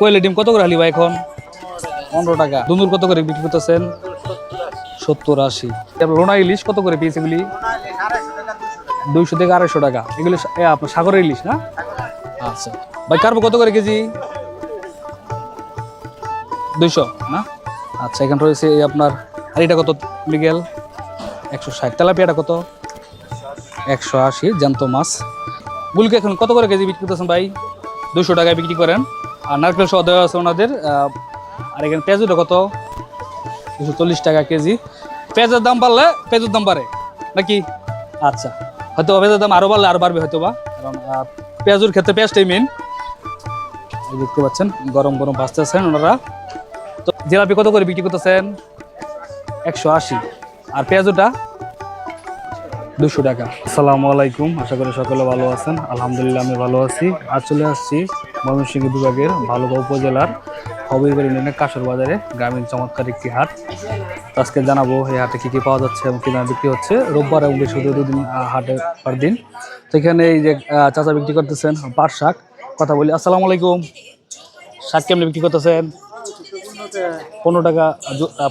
কোয়েলের ডিম কত করে হালি ভাই এখন? পনেরো টাকা। দুন্দুর কত করে বিক্রি করতেছেন? সত্তর আশি। তারপর লোনা ইলিশ কত করে পিস এগুলি? দুইশো থেকে আড়াইশো টাকা। এগুলি আপনার সাগরের ইলিশ না? আচ্ছা। ভাই, কার্পো কত করে কেজি? দুইশো, না? আচ্ছা এখানে রয়েছে এই আপনার আর কত লিগেল একশো ষাট। তেলাপিয়াটা কত? একশো আশি। জ্যান্ত মাছ। গুলকে এখন কত করে কেজি বিক্রি করতেছেন ভাই? দুশো টাকায় বিক্রি করেন। আর নারকেল সহ দেওয়া আছে ওনাদের আর এখানে পেঁয়াজুটা কত? দুশো চল্লিশ টাকা কেজি। পেঁয়াজের দাম বাড়লে, পেঁয়াজের দাম বাড়ে, নাকি? আচ্ছা হয়তো পেঁয়াজের দাম আরও বাড়লে আরও বাড়বে হয়তো বা কারণ পেঁয়াজুর ক্ষেত্রে পেঁয়াজটাই মেন দেখতে পাচ্ছেন, গরম গরম ভাজতে আছেন ওনারা। তো জিলাপি কত করে বিক্রি করতেছেন? একশো আশি। আর পেঁয়াজুটা? দুশো টাকা। আসসালামু আলাইকুম, আশা করি সকলে ভালো আছেন। আলহামদুলিল্লাহ, আমি ভালো আছি। আর চলে আসছি ময়মনসিংহ বিভাগের ভালুকা উপজেলার হবিগড় ইউনিয়নের কাঁসর বাজারে গ্রামীণ চমৎকার একটি হাট। আজকে জানাব এই হাটে কী কী পাওয়া যাচ্ছে এবং কী দাম বিক্রি হচ্ছে রোববার এবং বৃহস্পতিবার দুদিন হাটে পার দিন। তো এখানে এই যে চাচা বিক্রি করতেছেন পাট শাক, কথা বলি, আসসালামু আলাইকুম। শাক কেমনি বিক্রি করতেছেন? পনেরো টাকা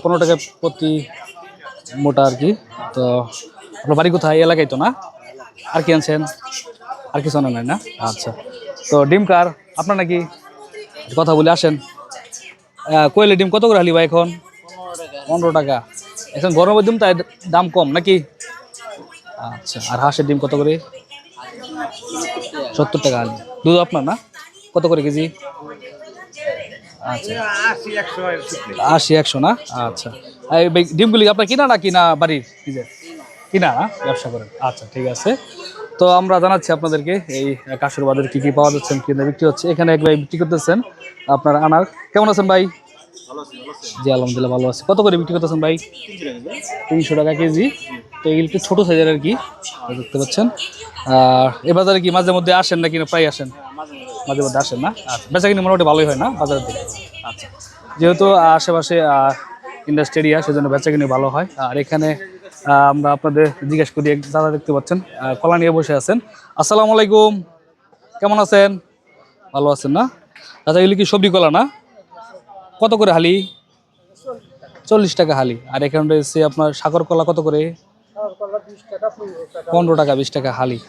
পনেরো টাকা প্রতি মোটা আর কি। তো আপনার বাড়ি কোথায়? এলাকায় তো না? আর কি আনছেন? আর কিছু আনেন নাই না? আচ্ছা। তো ডিম কার? আপনার নাকি? কথা বলে আসেন। কোয়েলের ডিম কত করে হালি ভাই এখন? পনেরো টাকা। এখন গরমের ডিম তাই দাম কম নাকি? আচ্ছা আর হাঁসের ডিম কত করে? সত্তর টাকা হালি। দুধ আপনার না? কত করে কেজি? আচ্ছা। আশি, একশো না? আচ্ছা। ডিমগুলি আপনার কিনা না কিনা বাড়ির? কিনা ব্যবসা করেন। আচ্ছা ঠিক আছে। তো আমরা জানাচ্ছি আপনাদেরকে এই কাশুর বাজারে কী কী পাওয়া যাচ্ছে কিনে বিক্রি হচ্ছে। এখানে এক ভাই বিক্রি করতেছেন, আপনার আনার। কেমন আছেন ভাই? জি, আলহামদুলিল্লাহ ভালো আছে। কত করে বিক্রি করতেছেন ভাই? তিনশো টাকা কেজি। তো এগুলো ছোটো সাইজের আর কি, দেখতে পাচ্ছেন। আর এ বাজারে কি মাঝে মধ্যে আসেন না প্রায় আসেন? মাঝে মধ্যে আসেন না? আচ্ছা বেচা কিনে মোটামুটি ভালোই হয় না বাজারের দিকে? আচ্ছা যেহেতু আশেপাশে ইন্ডাস্ট্রি এরিয়া সেজন্য বেচা কিনে ভালো হয়। আর এখানে আমরা আপনাদের জিজ্ঞেস করি, এক দাদা দেখতে পাচ্ছেন কলা নিয়ে বসে আছেন। আসসালামু আলাইকুম। কেমন আছেন? ভালো আছেন না? আচ্ছা এগুলি কি সবজি কলা না? কত করে হালি? চল্লিশ টাকা হালি। আর এখানে রয়েছে আপনার সাগর কলা কত করে? পনেরো টাকা, বিশ টাকা হালি।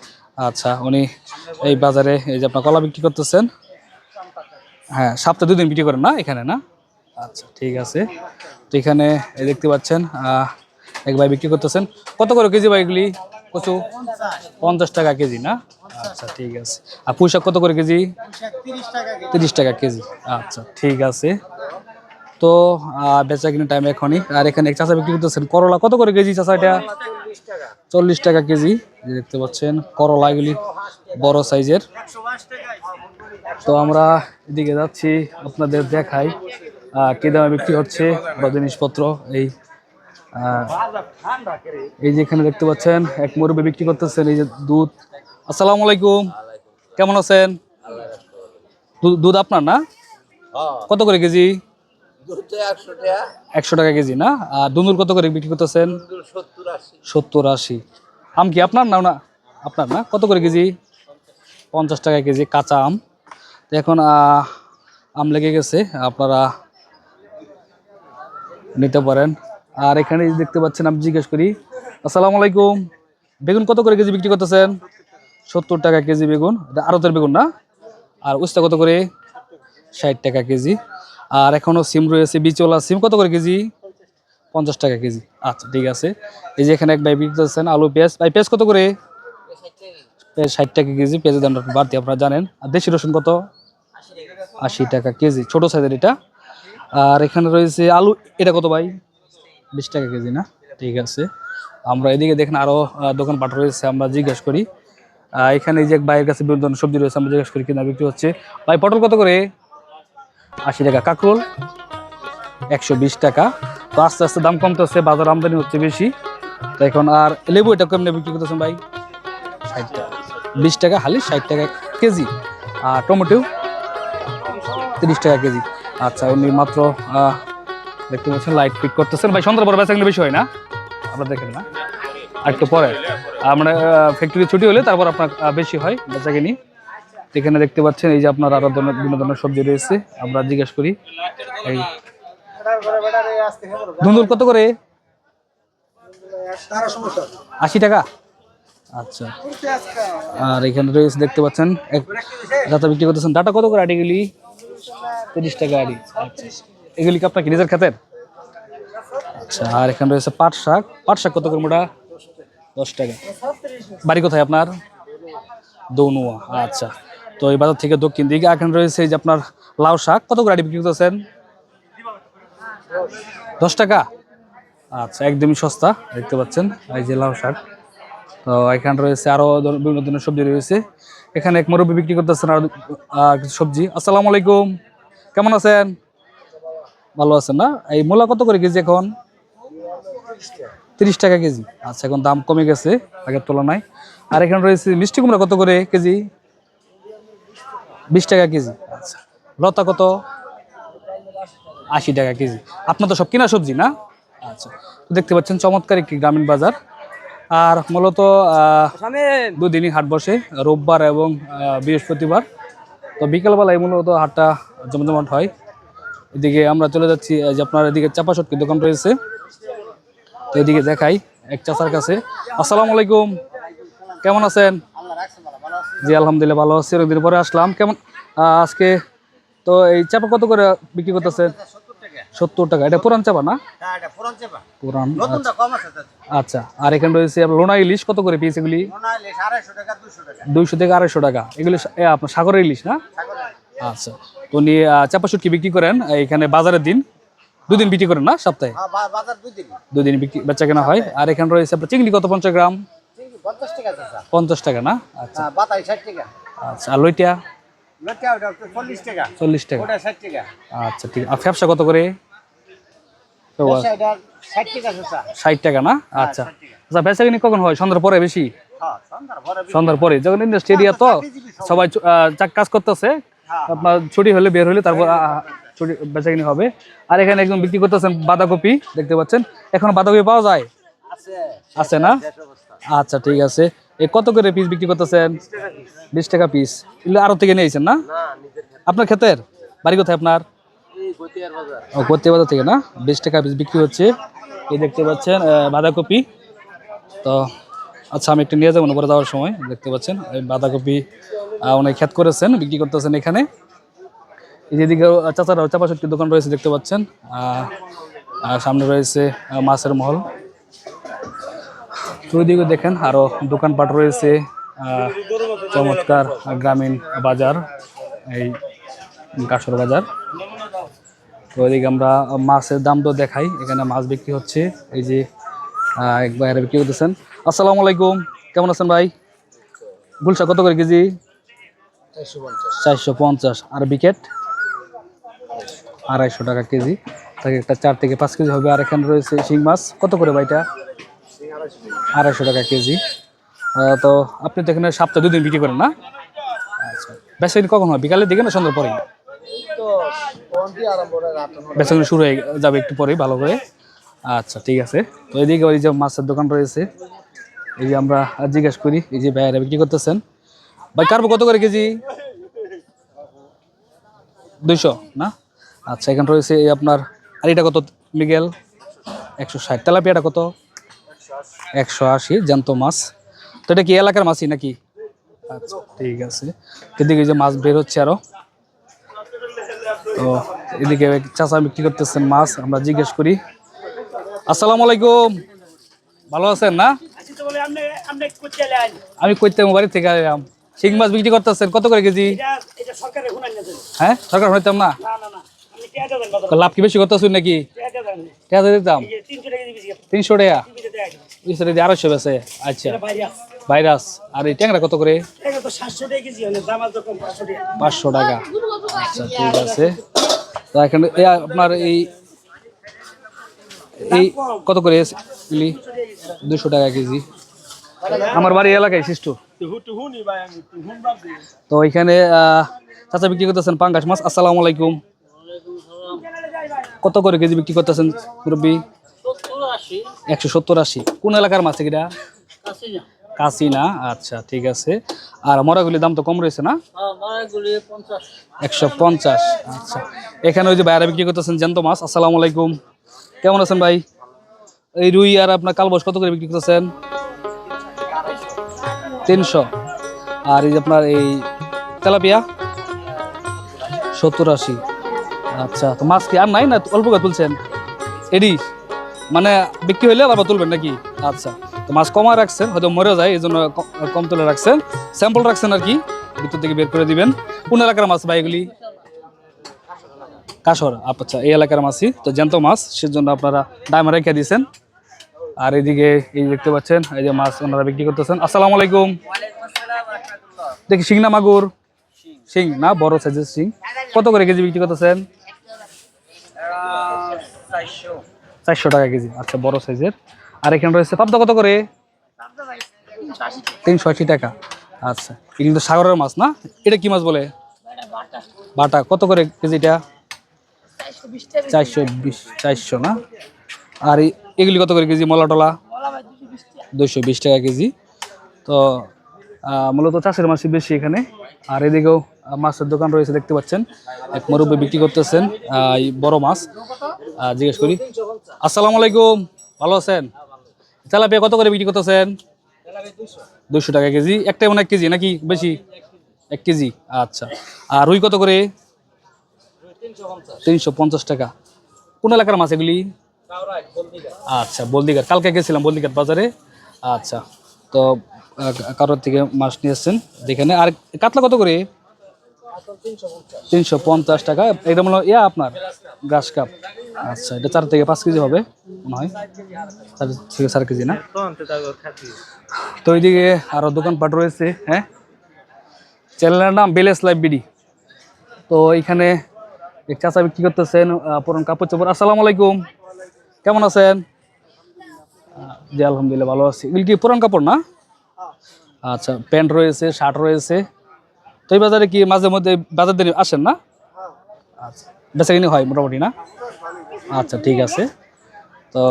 আচ্ছা উনি এই বাজারে এই যে আপনার কলা বিক্রি করতেছেন। হ্যাঁ সপ্তাহে দুদিন বিক্রি করেন না এখানে, না? আচ্ছা ঠিক আছে। তো এখানে দেখতে পাচ্ছেন এক ভাই বিক্রি করতেছেন। কত করে কেজি ভাই এগুলি? কচু? পঞ্চাশ টাকা কেজি, না? আচ্ছা ঠিক আছে। আর পুঁইশাক কত করে কেজি? তিরিশ টাকা কেজি। আচ্ছা ঠিক আছে। তো বেচা কিনা টাইম এখনই। আর এখানে চাষা বিক্রি করতেছেন। করলা কত করে কেজি চাষা এটা? চল্লিশ টাকা কেজি। দেখতে পাচ্ছেন, করলা এগুলি বড় সাইজের। তো আমরা এদিকে যাচ্ছি, আপনাদের দেখাই কি দামে বিক্রি হচ্ছে বা জিনিসপত্র, এই আহ, এই যে এখানে দেখতে পাচ্ছেন এক মুরব্বী বিক্রি করতেছেন এই যে দুধ। আসসালামু আলাইকুম। কেমন আছেন? দুধ আপনার না? কত করে কেজি? একশো টাকা। কেজি না? আর দুন্দুর কত করে বিক্রি করতেছেন? সত্তর আশি। আম কি আপনার না না? আপনার না? কত করে কেজি? পঞ্চাশ টাকা কেজি কাঁচা আম। এখন আহ, আম লেগে গেছে আপনারা নিতে পারেন। আর এখানে দেখতে পাচ্ছেন আমি জিজ্ঞেস করি, আসসালামু আলাইকুম। বেগুন কত করে কেজি বিক্রি করতেছেন? সত্তর টাকা কেজি বেগুন, এটা আড়তের বেগুন না? আর উস্তা কত করে? ষাট টাকা কেজি। আর এখনও সিম রয়েছে বিচলা সিম, কত করে কেজি? পঞ্চাশ টাকা কেজি। আচ্ছা ঠিক আছে। এই যে এখানে এক ভাই বিক্রি করতেছেন আলু, পেঁয়াজ। ভাই, পেঁয়াজ কত করে? পেঁয়াজ ষাট টাকা কেজি পেঁয়াজের দামটা বাড়তি, আপনারা জানেন। আর দেশি রসুন কত? আশি টাকা কেজি, ছোট সাইজের এটা। আর এখানে রয়েছে আলু, এটা কত ভাই? বিশ টাকা কেজি না? ঠিক আছে। আমরা এদিকে দেখেন আরও দোকানপাট রয়েছে, আমরা জিজ্ঞেস করি। এখানে যে ভাইয়ের কাছে বিভিন্ন ধরনের সবজি রয়েছে, আমরা জিজ্ঞেস করি কিনা, বিক্রি হচ্ছে। ভাই, পটল কত করে? আশি টাকা। কাকরোল? একশো বিশ টাকা। তো আস্তে আস্তে দাম কমতেছে, বাজার আমদানি হচ্ছে বেশি। তো এখন আর লেবু এটা কেমনে বিক্রি করতেছেন ভাই? ষাট টাকা। বিশ টাকা হালি, ষাট টাকা কেজি। আর টমেটো? তিরিশ টাকা কেজি। আচ্ছা উনি মাত্র দেখতে পাচ্ছেন লাইট ফিট করতেছেন। ভাই, সন্ধ্যার পর কিনা বেশি হয় না? আপনার দেখেন না? আর একটু পরে। আমরা ফ্যাক্টরি ছুটি হলে তারপর আপনার বেশি হয় বেচা কিনি। এখানে দেখতে পাচ্ছেন, এই যে আপনার আরও বিভিন্ন ধরনের সবজি রয়েছে। আমরা জিজ্ঞেস করি, এই ধুন্দুল কত করে? আশি টাকা? আচ্ছা। আর এখানে রয়েছে, দেখতে পাচ্ছেন দাতা বিক্রি করতেছেন ডাটা কত করে আটিগুলি তিরিশ টাকা আড়ি। আচ্ছা। এগুলি কি আপনার নিজের খাতের? আচ্ছা আর এখানে রয়েছে পাট শাক। পাট শাক কত করে মোটা? দশ টাকা। বাড়ি কোথায় আপনার? দৌনুয়া। আচ্ছা তো এই বাজার থেকে দক্ষিণ দিকে এখানে রয়েছে যে আপনার লাউ শাক। কত করে বিক্রি করতেছেন? দশ টাকা? আচ্ছা একদমই সস্তা, দেখতে পাচ্ছেন, এই যে লাউ শাক। তো এখানে রয়েছে আরও ধর- বিভিন্ন ধরনের সবজি রয়েছে। এখানে এক মুরব্বী বিক্রি করতেছেন আর সবজি। আসসালামু আলাইকুম। কেমন আছেন? ভালো আছে না? এই মূলা কত করে কেজি এখন? তিরিশ টাকা কেজি। আচ্ছা এখন দাম কমে গেছে আগের তুলনায়। আর এখানে রয়েছে মিষ্টি কুমড়া কত করে কেজি? বিশ টাকা কেজি। আচ্ছা লতা কত? আশি টাকা কেজি। আপনার তো সব কিনা সবজি না? আচ্ছা দেখতে পাচ্ছেন চমৎকার একটি গ্রামীণ বাজার। আর মূলত দুদিনই হাট বসে রোববার এবং বৃহস্পতিবার। তো বিকেলবেলায় মূলত হাটটা জমজমাট হয়। এদিকে আমরা চলে যাচ্ছি যে আপনার এদিকে চাপা সটকি দোকান রয়েছে। তো এদিকে দেখাই এক চাচার কাছে। আসসালামু আলাইকুম। কেমন আছেন? জি, আলহামদুলিল্লাহ ভালো আছি। অনেকদিন পরে আসলাম। কেমন আজকে তো এই চাপা কত করে বিক্রি করতেছেন? সত্তর টাকা। এটা পুরান চাপা না? পুরান আচ্ছা। আচ্ছা আর এখানে রয়েছে লোনা ইলিশ। কত করে পিস এগুলি? দুইশো থেকে আড়াইশো টাকা। এগুলি আপনার সাগরের ইলিশ না? আচ্ছা। তো নিয়ে চাপা শুটকি বিক্রি করেন এখানে বাজারের দিন। দুদিন বিক্রি করেন না সপ্তাহে? দুদিন বিক্রি বেচা কেনা হয়। আর এখানে রয়েছে আপনার চিংড়ি কত পঞ্চাশ গ্রাম? পঞ্চাশ টাকা না? আচ্ছা। আচ্ছা আর লইটিয়া চল্লিশ টাকা। আচ্ছা ঠিক। আর ফ্যাপসা কত করে? ষাট টাকা না? আচ্ছা। আচ্ছা বেচা কিনি কখন হয়? সন্ধ্যার পরে বেশি? সন্ধ্যার পরে যখন ইন্ডাস্ট্রি এরিয়া তো সবাই। কাজ করতেছে আপনার ছুটি হলে বের হলে তারপর ছুটি বেচাকিনি হবে। আর এখানে একজন বিক্রি করতেছেন বাঁধাকপি দেখতে পাচ্ছেন। এখন বাঁধাকপি পাওয়া যায়? আছে। না? আচ্ছা ঠিক আছে। এ কত করে পিস বিক্রি করতেছেন? বিশ টাকা পিস এগুলো আরও থেকে নিয়েছেন না? আপনার ক্ষেতের? বাড়ি কোথায় আপনার? ও গতিয়া বাজার থেকে না? বিশ টাকা পিস বিক্রি হচ্ছে। এই দেখতে পাচ্ছেন বাঁধাকপি। তো আচ্ছা আমি একটু নিয়ে যাব উপরে যাওয়ার সময়। দেখতে পাচ্ছেন বাঁধাকপি অনেক ক্ষেত করেছেন, বিক্রি করতেছেন এখানে। এই যেদিকে চাচারা, চাপা সত্যি দোকান রয়েছে, দেখতে পাচ্ছেন। সামনে রয়েছে মাছের মহল। ওইদিকে দেখেন, আরও দোকানপাট রয়েছে চমৎকার গ্রামীণ বাজার, এই কাঁসর বাজার। তো ওইদিকে আমরা মাছের দাম তো দেখাই, এখানে মাছ বিক্রি হচ্ছে, এই যে এক বাইরে বিক্রি করতেছেন। আসসালামু আলাইকুম, কেমন আছেন ভাই? গুলশা কত করে কেজি? চারশো পঞ্চাশ। আর বিকেট আড়াইশো টাকা কেজি। তাকে একটা চার থেকে পাঁচ কেজি হবে। আর এখানে রয়েছে শিং মাছ। কত করে ভাইটা আড়াইশো টাকা কেজি। তো আপনি তো এখানে সপ্তাহে দুদিন বিক্রি করেন না? আচ্ছা। কখন হয় বিকালের দিকে না সন্ধ্যার পরে বেচাকেনা শুরু হয়ে যাবে একটু পরেই, ভালো করে। আচ্ছা ঠিক আছে। তো এদিকে ওই যে মাছের দোকান রয়েছে। এই যে আমরা জিজ্ঞেস করি, এই যে ভাইয়ারা বিক্রি করতেছেন। ভাই কার্বো কত করে কেজি? দুইশো না? আচ্ছা এখানে রয়েছে এই আপনার আর এটা কত মিগেল? একশো ষাট। তেলাপিয়াটা কত? একশো আশি জ্যান্ত মাছ। তো এটা কি এলাকার মাছই নাকি? আচ্ছা ঠিক আছে। এদিকে এই যে মাছ বের হচ্ছে আরও। তো এদিকে চাচা বিক্রি করতেছেন মাছ আমরা জিজ্ঞেস করি। আসসালামু আলাইকুম। ভালো আছেন না? আমি কইতে বাড়ি থেকে এলাম শিং মাছ বিক্রি করতেছেন কত করে কেজি? হ্যাঁ? সরকার হইতাম না? লাভ কি বেশি করতেছেন নাকি? টাকা দিতাম তিনশো টাকা? তিনশো টাকা আড়াইশো বেছে আচ্ছা। ভাইরাস। আর এই ট্যাংরা কত করে? পাঁচশো টাকা। আচ্ছা ঠিক আছে। তো এখানে আপনার এই এই কত করে দুশো টাকা কেজি। আমার বাড়ি এলাকায় শিষ্ট তো এখানে চাচা বিক্রি করতেছেন পাঙ্গাস মাছ। আসসালামু আলাইকুম। কত করে কেজি বিক্রি করতেছেন মুরব্বী? একশো সত্তর আশি। কোন এলাকার মাছ এটা? কাশি না আচ্ছা ঠিক আছে। আর মরাগুলির দাম তো কম রয়েছে না? একশো পঞ্চাশ। আচ্ছা। এখানে ওই যে বাইরে বিক্রি করতেছেন জ্যান্ত মাছ। আসসালামু আলাইকুম। কেমন আছেন ভাই? এই রুই আর আপনার কালবস কত করে বিক্রি করতেছেন? তিনশো। আর এই আপনার এই তেলাপিয়া, সত্তর আশি। আচ্ছা তো মাছ কি আর নাই না? অল্প করে তুলছেন? এডি মানে বিক্রি হইলে আবার তুলবেন নাকি? আচ্ছা তো মাছ কমা রাখছেন, হয়তো মরে যায় এই জন্য কম তুলে রাখছেন। স্যাম্পল রাখছেন আর কি, ভিতর থেকে বের করে দিবেন। কোন এলাকার মাছ ভাই এগুলি? কাসর। আচ্ছা এই এলাকার মাছই, তো জ্যান্ত মাছ, সেজন্য আপনারা ডায়মা রেখে দিয়েছেন। আর এদিকে এই দেখতে পাচ্ছেন, এই যে মাছ ওনারা বিক্রি করতেছেন। আসসালামু আলাইকুম। দেখি শিং না মাগুর? শিং না, বড় সাইজের শিং। কত করে কেজি বিক্রি করতেছেন? চারশো টাকা কেজি। আচ্ছা বড় সাইজের। আর এখানে রয়েছে পাবদা কত করে? তিনশো আশি টাকা। আচ্ছা এগুলো তো সাগরের মাছ না? এটা কি মাছ বলে? বাটা। কত করে কেজিটা? চারশো বিশ, চারশো না? আর এগুলি কত করে কেজি মলা টলা? দুশো বিশ টাকা। কেজি। তো মূলত চাষের মাছই বেশি এখানে। আর এদিকেও মাছের দোকান রয়েছে দেখতে পাচ্ছেন। এক মুরব্বী বিক্রি করতেছেন এই বড় মাছ। জিজ্ঞেস করি আসসালামু আলাইকুম ভালো আছেন? তেলাপিয়া কত করে বিক্রি করতেছেন? দুশো টাকা কেজি। একটাই মনে এক কেজি নাকি বেশি? এক কেজি আচ্ছা। আর রুই কত করে? তিনশো পঞ্চাশ টাকা। কোন এলাকার মাছ এগুলি? আচ্ছা বলদিঘাট কালকে গেছিলাম বলদিঘাট বাজারে। আচ্ছা তো কারোর থেকে মাছ নিয়ে এসছেন যেখানে আর কাতলা কত করে? তিনশো পঞ্চাশ টাকা। মনে ইয়া আপনার, গ্রাস কাপ। আচ্ছা এটা চার থেকে পাঁচ কেজি হবে, মনে হয়। চার থেকে চার কেজি, না? তো ওইদিকে আরও দোকানপাট রয়েছে হ্যাঁ? চ্যানেলের নাম বেলেস বিডি। তো এইখানে চাচা বিক্রি করতেছেন পুরান কাপড় চোপড় আসসালামু আলাইকুম। কেমন আছেন? জি, আলহামদুলিল্লাহ ভালো আছি। এগুলি কি পুরান কাপড় না? আচ্ছা প্যান্ট রয়েছে, শার্ট রয়েছে। তো এই বাজারে কি মাঝে মধ্যে বাজার দিনে আসেন না? আচ্ছা বেচা কিনি হয় মোটামুটি না? আচ্ছা ঠিক আছে। তো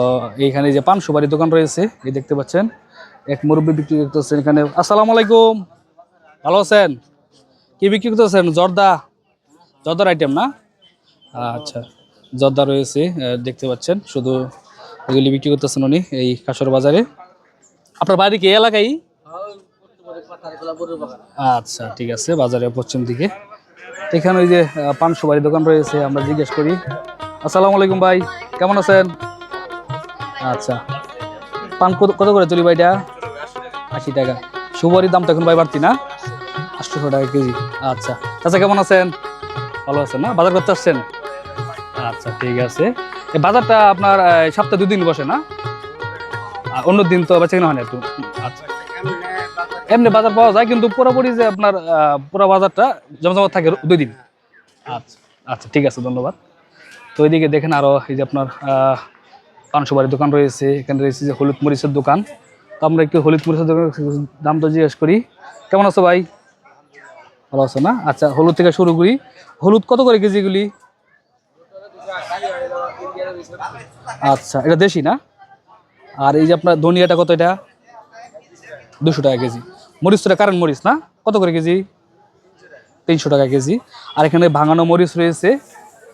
এইখানে যে পান সুপারি দোকান রয়েছে, এই দেখতে পাচ্ছেন। এক মুরব্বী বিক্রি করতেছেন এখানে। আসসালামু আলাইকুম। ভালো আছেন? কি বিক্রি করতেছেন? জর্দা? জর্দার আইটেম না? আচ্ছা। জর্দা রয়েছে দেখতে পাচ্ছেন। শুধু এগুলি বিক্রি করতেছেন উনি এই কাশর বাজারে। আপনার বাড়ি কি এলাকায়? আচ্ছা ঠিক আছে, বাজারে পশ্চিম দিকে। এখানে ওই যে পান সুপারি দোকান রয়েছে, আমরা জিজ্ঞেস করি। আসসালামু আলাইকুম ভাই, কেমন আছেন? আচ্ছা পান কত কত করে চলি ভাইটা আশি টাকা। সুপারির দাম তো এখন ভাই বাড়তি না? আটশোশো টাকা কেজি। আচ্ছা আচ্ছা কেমন আছেন? ভালো আছেন না? বাজার করতে আসছেন? আচ্ছা ঠিক আছে। বাজারটা আপনার সপ্তাহে দুদিন বসে না? অন্য দিন তো বেঁচে কিনা হয় না একটু। আচ্ছা। এমনি বাজার পাওয়া যায় কিন্তু পুরোপুরি যে আপনার পুরো বাজারটা জমজমাট থাকে দুই দিন। আচ্ছা আচ্ছা ঠিক আছে ধন্যবাদ। তো ওইদিকে দেখেন আরও এই যে আপনার আহ, পান সুপারির দোকান রয়েছে এখানে রয়েছে যে হলুদ মরিচের দোকান। তো আমরা একটু হলুদ মরিচের দোকান দাম তো জিজ্ঞেস করি। কেমন আছো ভাই? ভালো আছো না? আচ্ছা হলুদ থেকে শুরু করি। হলুদ কত করে কেজিগুলি আচ্ছা এটা দেশি না? আর এই যে আপনার ধনিয়াটা কত এটা? দুশো টাকা কেজি। মরিচ তো কারেন্ট মরিচ না? কত করে কেজি? তিনশো টাকা কেজি। আর এখানে ভাঙানো মরিচ রয়েছে।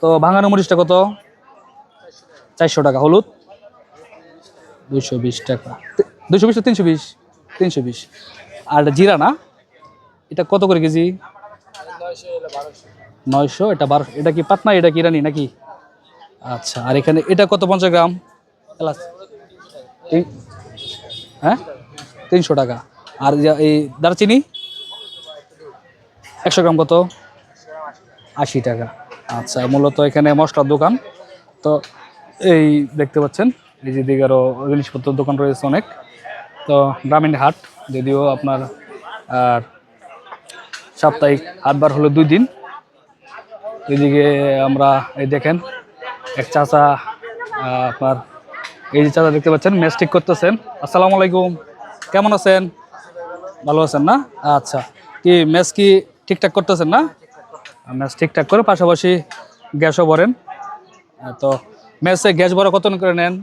তো ভাঙানো মরিচটা কত? চারশো টাকা। হলুদ? দুশো বিশ টাকা। দুশো বিশ তিনশো বিশ? তিনশো বিশ। আর জিরা না? এটা কত করে কেজি? নয়শো, এটা বারোশো। এটা কি পাতনা এটা কি রানি নাকি? আচ্ছা আর এখানে এটা কত পঞ্চাশ গ্রাম? এলাচ। হ্যাঁ? তিনশো টাকা। আর এই দারচিনি? একশো গ্রাম কত? আশি টাকা। আচ্ছা মূলত এখানে মশলার দোকান। তো এই দেখতে পাচ্ছেন এই যে দিকে আরও জিনিসপত্রের দোকান রয়েছে অনেক। তো গ্রামীণ হাট যদিও আপনার আর সাপ্তাহিক হাটবার হলো দুই দিন। এদিকে আমরা এই দেখেন এক চাচা আপনার এই যে চাচা দেখতে পাচ্ছেন ম্যাচ ঠিক করতেছেন। আসসালামু আলাইকুম। কেমন আছেন? ভালো আছেন না? আচ্ছা। কি ম্যাচ কি ঠিকঠাক করতেছেন না? ম্যাচ ঠিকঠাক করে পাশাপাশি গ্যাসও ভরেন। তো ম্যাচে গ্যাস ভরা কত করে নেন?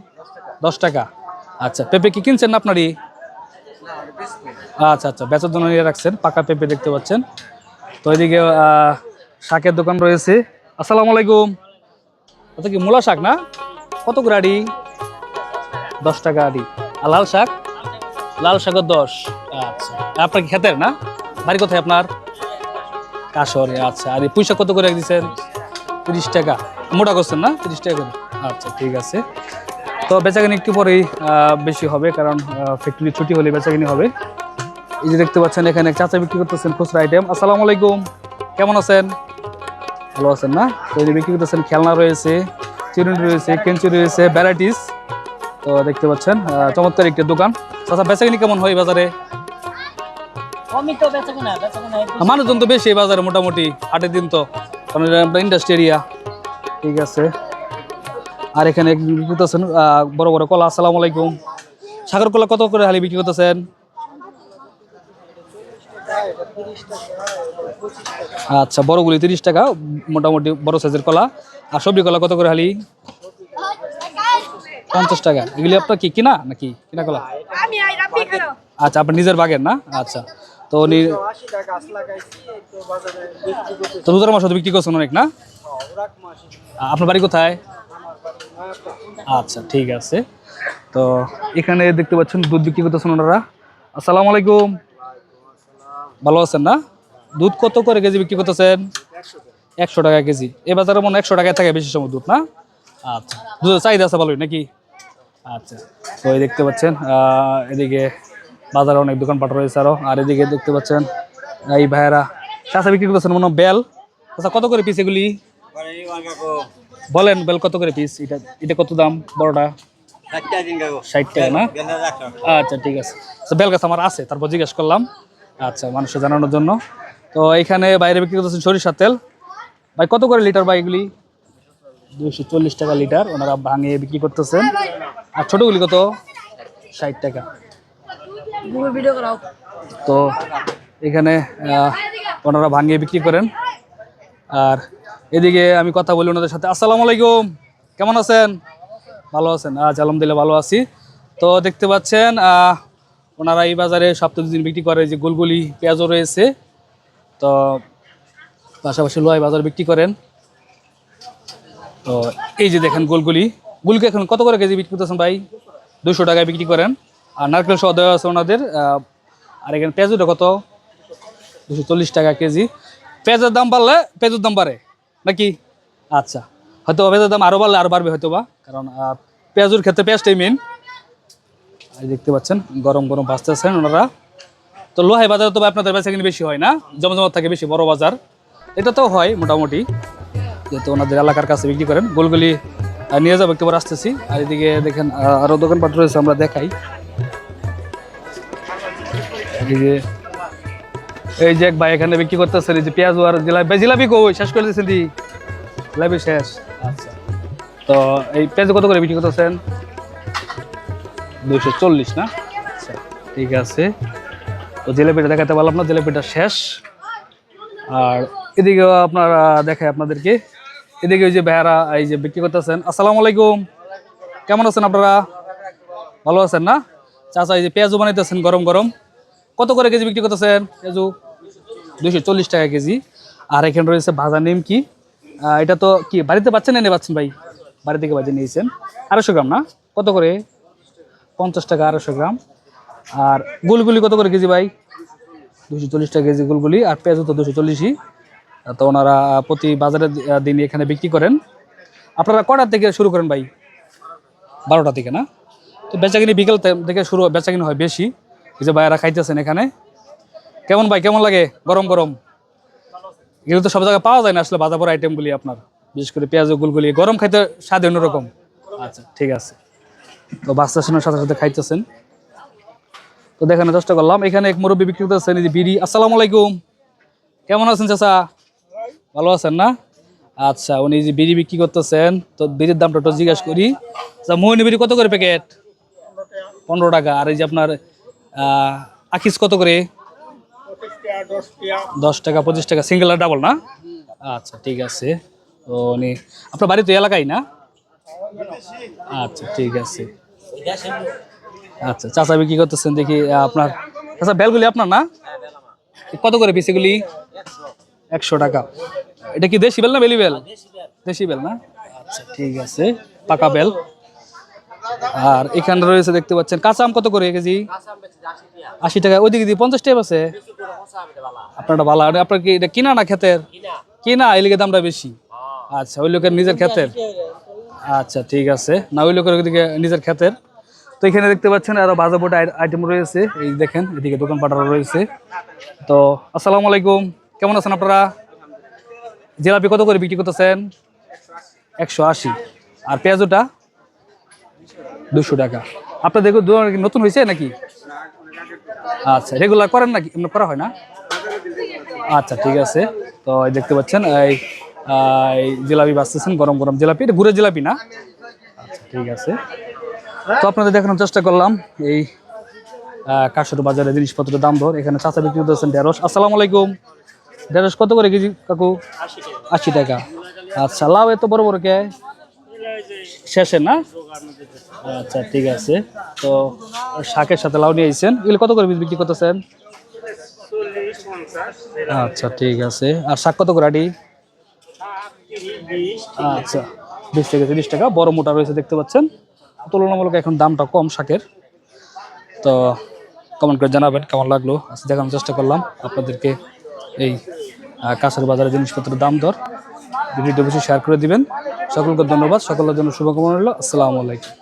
দশ টাকা। আচ্ছা পেঁপে কি কিনছেন না আপনারই? আচ্ছা আচ্ছা বেচার জন্য নিয়ে রাখছেন, পাকা পেঁপে দেখতে পাচ্ছেন। তো এদিকে শাকের দোকান রয়েছে। আসসালামু আলাইকুম। আচ্ছা কি মূলা শাক না? কত আড়ি? দশ টাকা আড়ি। আর লাল শাক? লাল শাকের দশ। আচ্ছা। আপনার কি খেতের না? বাড়ি কোথায় আপনার? কাশরে আচ্ছা। আর পুঁই কত করে দিচ্ছেন তিরিশ টাকা। মোটা করছেন না? তিরিশ টাকা করে। আচ্ছা ঠিক আছে। তো বেচাকিনি একটু পরেই বেশি হবে কারণ ফ্যাক্টরি ছুটি হলে বেচাকিনি হবে। এই যে দেখতে পাচ্ছেন, এখানে চাচা বিক্রি করতেছেন খুচরা আইটেম আসসালামু আলাইকুম। কেমন আছেন? ভালো আছেন না? তো বিক্রি করতেছেন খেলনা রয়েছে চিরুনি রয়েছে কেঞ্চি রয়েছে ভ্যারাইটিস। তো দেখতে পাচ্ছেন চমৎকার একটি দোকান। চাচা বেচাকিনি কেমন হয় বাজারে? মানুষজন তো বেশি বাজারে মোটামুটি আটের দিন তো। ইন্ডাস্ট্রি এরিয়া ঠিক আছে। আর এখানে বিক্রি করতেছেন বড় বড় কলা আসসালামু আলাইকুম। সাগর কলা কত করে হালি বিক্রি করতেছেন? আচ্ছা বড়গুলি তিরিশ টাকা মোটামুটি বড় সাইজের কলা। আর সবজি কলা কত করে হালি? পঞ্চাশ টাকা। এগুলি আপনার কি কিনা নাকি? কিনা কলা? আচ্ছা আপনার নিজের বাগের না? আচ্ছা। তো উনি তো দুধের মাংস তো বিক্রি করছেন অনেক না? আপনার বাড়ি কোথায়? আচ্ছা ঠিক আছে। তো এখানে দেখতে পাচ্ছেন দুধ বিক্রি করতেছেন ওনারা। আসসালামু আলাইকুম। ভালো আছেন না? দুধ কত করে কেজি বিক্রি করতেছেন? একশো টাকা কেজি। এ বাজারে মনে একশো টাকায় থাকে বেশি সময় দুধ না? আচ্ছা। দুধের চাহিদা আছে ভালোই নাকি? আচ্ছা। তো এই দেখতে পাচ্ছেন আহ, এদিকে বাজারে অনেক দোকানপাট রয়েছে আরও। আর এদিকে দেখতে পাচ্ছেন এই ভাইয়েরা চাষা বিক্রি করতেছেন মনে বেল। আচ্ছা কত করে পিস এগুলি? বলেন বেল কত করে পিস এটা এটা কত দাম? বড়টা? ষাট টাকা। না? আচ্ছা ঠিক আছে। তো বেল গাছ আমার আছে তারপর জিজ্ঞেস করলাম। আচ্ছা মানুষের জানানোর জন্য। তো এখানে বাইরে বিক্রি করতেছেন সরিষার তেল। ভাই কত করে লিটার ভাই এগুলি? দুইশো চল্লিশ টাকা লিটার ওনারা ভাঙিয়ে বিক্রি করতেছেন। আর ছোটগুলি কত? ষাট টাকা। তো এখানে ওনারা ভাঙিয়ে বিক্রি করেন। আর এদিকে আমি কথা বলি ওনাদের সাথে। আসসালামু আলাইকুম। কেমন আছেন? ভালো আছেন? আজ আলহামদুলিল্লাহ ভালো আছি। তো দেখতে পাচ্ছেন ওনারা এই বাজারে সপ্তাহ দিন বিক্রি করে যে গুলগুলি, পেঁয়াজও রয়েছে। তো পাশাপাশি লোহাই বাজার বিক্রি করেন। তো এই যে দেখেন গোলগুলি। গুলকে এখন কত করে কেজি বিক্রি করতেছেন ভাই? দুশো টাকায় বিক্রি করেন। আর নারকেল সহ দেওয়া আছে ওনাদের আর এখানে পেঁয়াজুটা কত? দুশো চল্লিশ টাকা কেজি। পেঁয়াজের দাম বাড়লে পেঁয়াজুর দাম বাড়ে, নাকি? আচ্ছা হয়তো পেঁয়াজের দাম আরও বাড়লে আরও বাড়বে হয়তো বা কারণ পেঁয়াজুর ক্ষেত্রে পেঁয়াজটাই মেন দেখতে পাচ্ছেন গরম গরম ভাজতেছেন ওনারা। তো লোহাই বাজারে তো আপনাদের বেচা কিনে বেশি হয় না জমজমাট থাকে বেশি বড় বাজার। এটা তো হয় মোটামুটি যেহেতু ওনাদের এলাকার কাছে বিক্রি করেন। গোলগুলি নিয়ে যাব একটু আসতেছি। আর এদিকে দেখেন আহ, আরও দোকানপাট রয়েছে আমরা দেখাই। এদিকে এই যে এক ভাই এখানে বিক্রি করতেছেন এই যে পেঁয়াজ আর জিলাপি। জিলাপি কই? শেষ করে দিয়েছেন দি। জিলাপি শেষ। আচ্ছা। তো এই পেঁয়াজ কত করে বিক্রি করতেছেন? দুইশো চল্লিশ না? আচ্ছা ঠিক আছে। তো জিলাপিটা দেখাতে পারলাম না জিলাপিটা শেষ। আর এদিকে আপনার দেখায় আপনাদেরকে। এদিকে ওই যে বেহারা এই যে বিক্রি করতেছেন। আসসালামু আলাইকুম। কেমন আছেন আপনারা? ভালো আছেন না? চাচা এই যে পেঁয়াজু বানাইতেছেন গরম গরম। কত করে কেজি বিক্রি করতেছেন? পেঁয়াজু দুইশো চল্লিশ টাকা কেজি। আর এখানে রয়েছে ভাজা নিমকি। আহ, এটা তো কি বাড়িতে পাচ্ছেন এনে পাচ্ছেন ভাই? বাড়ি থেকে বাজে নিয়েছেন। আড়াইশো গ্রাম না? কত করে? পঞ্চাশ টাকা আড়াইশো গ্রাম। আর গুলগুলি কত করে কেজি ভাই? দুশো চল্লিশ টাকা কেজি গুলগুলি, আর পেঁয়াজও তো দুশো চল্লিশই। তো ওনারা প্রতি বাজারে দিন এখানে বিক্রি করেন। আপনারা কটার থেকে শুরু করেন ভাই? বারোটা থেকে না? তো বেচাকিনি বিকেল থেকে শুরু বেচাকিনি হয় বেশি। এই যে ভাইয়ারা খাইতেছেন এখানে। কেমন ভাই, কেমন লাগে? গরম গরম? এগুলো তো সব জায়গায় পাওয়া যায় না আসলে বাজার আইটেমগুলি আপনার। বিশেষ করে পেঁয়াজ গুলগুলি, গরম খাইতে স্বাদ অন্যরকম। আচ্ছা ঠিক আছে। তো বাচ্চা শোনার সাথে সাথে খাইতেছেন। তো দেখানোর চেষ্টা করলাম। এখানে এক মুরব্বী বিক্রি করতেছেন, এই যে বিড়ি। আসসালামু আলাইকুম। কেমন আছেন চাচা? ভালো আছেন না? আচ্ছা উনি যে বিড়ি বিক্রি করতেছেন। তো বিড়ির দামটা একটু জিজ্ঞাসা করি। আচ্ছা মোহিনী বিড়ি কত করে প্যাকেট? পনেরো টাকা। আর এই যে আপনার আখিস কত করে? দশ টাকা, পঁচিশ টাকা। সিঙ্গেল আর ডাবল না? আচ্ছা ঠিক আছে। তো উনি আপনার বাড়ি তো এলাকায় না? আচ্ছা ঠিক আছে। আচ্ছা চাচা বিক্রি করতেছেন দেখি আপনার আচ্ছা বেলগুলি আপনার না? কত করে পিস এগুলি? একশো টাকা। এটা কি দেশি বেল না বেলি বেল? দেশি বেল। না? আচ্ছা ঠিক আছে পাকা বেল। আর এখানে রয়েছে দেখতে পাচ্ছেন কাঁচা আম কত করে কেজি? আশি টাকা। ওইদিকে দিয়ে পঞ্চাশ টাকা আছে? আপনারটা ভালো আর আপনার কি এটা কিনা না ক্ষেতের কিনা। লিগে দামটা বেশি। আচ্ছা ওই লোকের নিজের ক্ষেতের আচ্ছা ঠিক আছে। না ওই লোকের ওইদিকে নিজের ক্ষেতের। তো এখানে দেখতে পাচ্ছেন আরও বাজার বোর্ড আইটেম রয়েছে। এই দেখেন, এদিকে দোকান পাটারও রয়েছে। তো আসসালামু আলাইকুম। কেমন আছেন আপনারা? জিলাপি কত করে বিক্রি করতেছেন? একশো আশি। আর পেঁয়াজটা? দুশো টাকা। আপনার দেখুন নতুন হয়েছে নাকি? আচ্ছা রেগুলার করেন নাকি? করা হয় না? আচ্ছা ঠিক আছে। তো দেখতে পাচ্ছেন, এই জিলাপি বাঁচতেছেন গরম গরম জিলাপি। এটা গুড়ের জিলাপি না? আচ্ছা ঠিক আছে। তো আপনাদের দেখানোর চেষ্টা করলাম এই কাশর বাজারে জিনিসপত্রের দাম দর। এখানে চাচা বিক্রি করতেছেন ঢেঁড়স। আসসালামু আলাইকুম। ঢেঁড়স কত করে কেজি কাকু? আশি টাকা। আচ্ছা লাউ এত বড় বড় কে? শেষে না? আচ্ছা ঠিক আছে। তো শাকের সাথে লাউ নিয়ে আইছেন এগুলো কত করে বিক্রি করতেছেন? আচ্ছা ঠিক আছে। আর শাক কত করে আটি? আচ্ছা বিশ থেকে তিরিশ টাকা। বড় মোটা রয়েছে, দেখতে পাচ্ছেন। তুলনামূলক এখন দামটা কম শাকের। তো কমেন্ট করে জানাবেন কেমন লাগল? আজকে দেখানোর চেষ্টা করলাম আপনাদেরকে এই কাঁচার বাজারে জিনিসপত্রের দাম দর। ভিডিওটি বেশি শেয়ার করে দিবেন। সকলকে ধন্যবাদ। সকলের জন্য শুভকামনা রইল। আসসালামু আলাইকুম।